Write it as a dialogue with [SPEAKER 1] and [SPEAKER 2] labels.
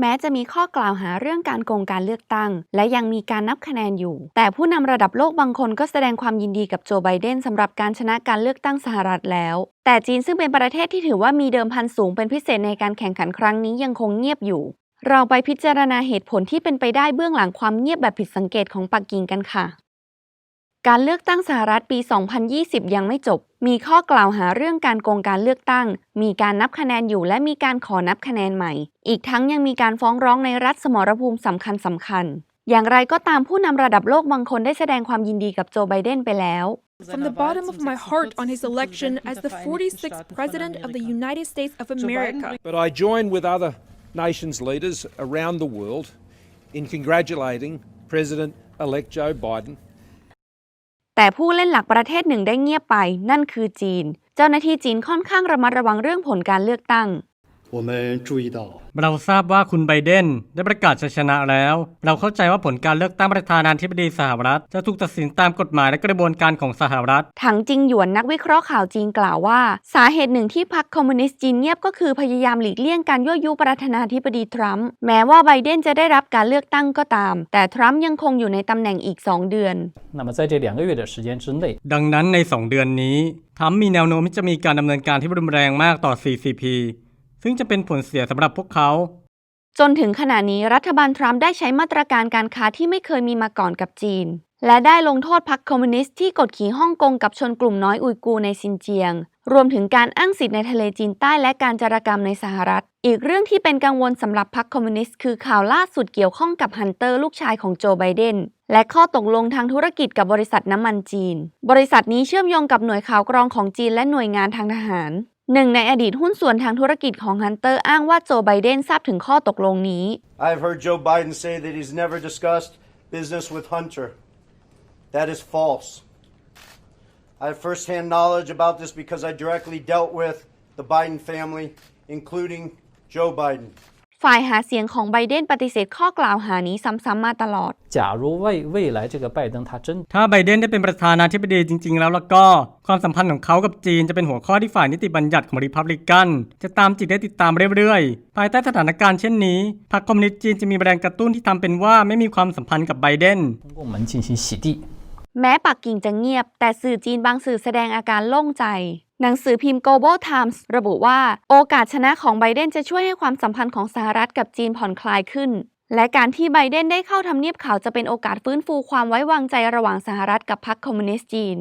[SPEAKER 1] แม้จะมีข้อกล่าวหาเรื่องการโกงการเลือกตั้ง และยังมีการนับคะแนนอยู่ แต่ผู้นำระดับโลกบางคนก็แสดงความยินดีกับโจไบเดนสำหรับการชนะการเลือกตั้งสหรัฐแล้ว แต่จีนซึ่งเป็นประเทศที่ถือว่ามีเดิมพันสูงเป็นพิเศษในการแข่งขันครั้งนี้ยังคงเงียบอยู่ เราไปพิจารณาเหตุผลที่เป็นไปได้เบื้องหลังความเงียบแบบผิดสังเกตของปักกิ่งกันค่ะ การเลือกตั้งสหรัฐปี 2020 ยังไม่จบ มีข้อกล่าวหาเรื่องการโกงการเลือกตั้ง มีการนับคะแนนอยู่และมีการขอนับคะแนนใหม่ อีกทั้งยังมีการฟ้องร้องในรัฐสมรภูมิสำคัญสำคัญ อย่างไรก็ตามผู้นำระดับโลกบางคนได้แสดงความยินดีกับโจไบเดนไปแล้ว
[SPEAKER 2] From the bottom of my heart on his election as the 46th President of the United States of America.
[SPEAKER 3] But I join with other nations' leaders around the world in congratulating President elect Joe Biden
[SPEAKER 1] แต่ผู้เล่นหลักประเทศหนึ่งได้เงียบไป นั่นคือจีน เจ้าหน้าที่จีนค่อนข้างระมัดระวังเรื่องผลการเลือกตั้ง
[SPEAKER 4] เราทราบว่าคุณไบเดนได้ประกาศชัยชนะแล้ว เราเข้าใจว่าผลการเลือกตั้งประธานาธิบดีสหรัฐ จะถูกตัดสินตามกฎหมายและกระบวนการของสหรัฐ
[SPEAKER 1] ถังจิงหยวนนักวิเคราะห์ข่าวจีนกล่าวว่า สาเหตุหนึ่งที่พรรคคอมมิวนิสต์จีนเงียบก็คือพยายามหลีกเลี่ยงการยั่วยุประธานาธิบดีทรัมป์แม้ว่าไบเดนจะได้รับการเลือกตั้งก็ตาม แต่ทรัมป์ยังคงอยู่ในตำแหน่งอีก 2 เดือน
[SPEAKER 4] ดังนั้นใน 2 เดือนนี้ทรัมป์มีแนวโน้มที่จะมีการดำเนินการที่รุนแรงมากต่อ CCP ซึ่งจะเป็นผลเสียสำหรับพวกเขา
[SPEAKER 1] จนถึงขณะนี้รัฐบาลทรัมป์ได้ใช้มาตรการการค้าที่ไม่เคยมีมาก่อนกับจีน และได้ลงโทษพรรคคอมมิวนิสต์ที่กดขี่ฮ่องกงกับชนกลุ่มน้อยอุยกูในซินเจียง รวมถึงการอ้างสิทธิ์ในทะเลจีนใต้และการจารกรรมในสหรัฐ อีกเรื่องที่เป็นกังวลสำหรับพรรคคอมมิวนิสต์คือข่าวล่าสุดเกี่ยวข้องกับฮันเตอร์ลูกชายของโจไบเดนและข้อตกลงทางธุรกิจกับบริษัทน้ำมันจีน บริษัทนี้เชื่อมโยงกับหน่วยข่าวกรองของจีนและหน่วยงานทางทหาร หนึ่งในอดีตหุ้นส่วนทางธุรกิจของฮันเตอร์อ้างว่าโจไบเดนทราบถึงข้อตกลงนี้
[SPEAKER 5] I've heard Joe Biden say that he's never discussed business with Hunter. That is false. I have firsthand knowledge about this because I directly dealt with the Biden family, including Joe Biden.
[SPEAKER 1] ฝ่ายหาเสียงของไบเดนปฏิเสธข้อกล่าวหานี้ซ้ำๆมาตลอด
[SPEAKER 6] 假如未未来这个拜登他真
[SPEAKER 4] ถ้าไบเดนได้เป็นประธานาธิบดีจริง ๆ แล้วแล้วก็ ความสัมพันธ์ของเขากับจีนจะเป็นหัวข้อที่ฝ่ายนิติบัญญัติของริพับลิกัน จะตามจิตได้ติดตามเรื่อยๆ ภายใต้สถานการณ์เช่นนี้พรรคคอมมิวนิสต์จีนจะมีแรงกระตุ้นที่ทำเป็นว่าไม่มีความสัมพันธ์กับไบเดน
[SPEAKER 6] 公共门进行洗地。
[SPEAKER 1] แม้ปักกิ่งจะเงียบ แต่สื่อจีนบางสื่อแสดงอาการโล่งใจ หนังสือพิมพ์ Global Times ระบุว่า โอกาสชนะของไบเดนจะช่วยให้ความสัมพันธ์ของสหรัฐกับจีนผ่อนคลายขึ้น และการที่ไบเดนได้เข้าทำเนียบขาวจะเป็นโอกาสฟื้นฟูความไว้วางใจระหว่างสหรัฐกับพรรคคอมมิวนิสต์จีน